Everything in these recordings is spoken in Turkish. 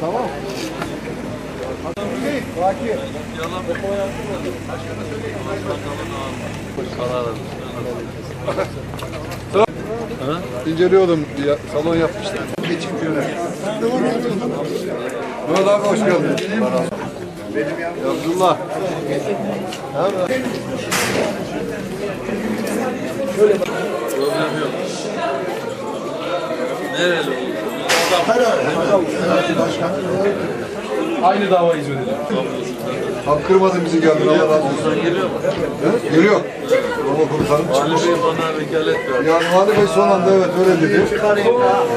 Tamam. Baki. İnceliyordum. Ya, salon yapmışlar. Geçim şöyle. Mehmet abi hoş geldin. Ya Abdullah. Problem yok. Aynı dava hizmet ediyor. Hak kırmadın bizi geldin. Allah razı olsun. Geliyor mu? He? Geliyor. Baba komutanım Ali çıkmış. Bey bana vekalet verdi. Yani Vali Bey son anda evet öyle dedi.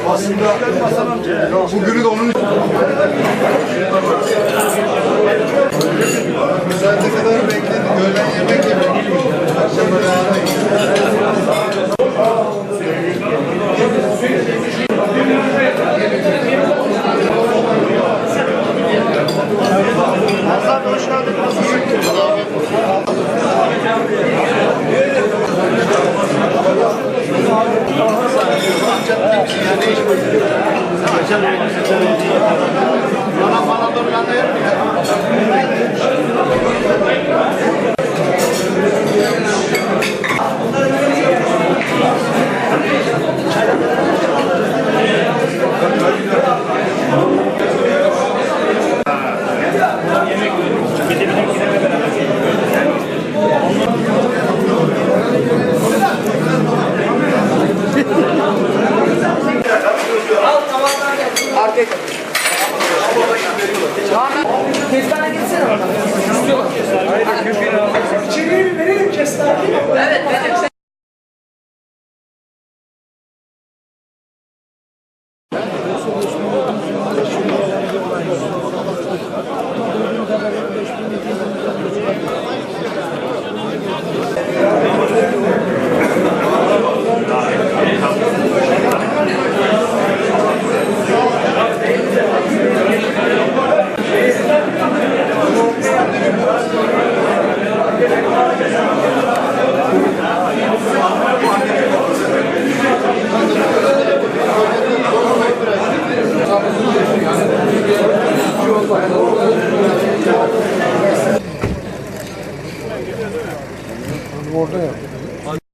Aslında ya bugünü de onun için. Saate kadar bekledik. Öğlen yemek yemek. Akşam beraber Kestane gitsene bana. İstiyorlar. İçeriye Orada yapıyor.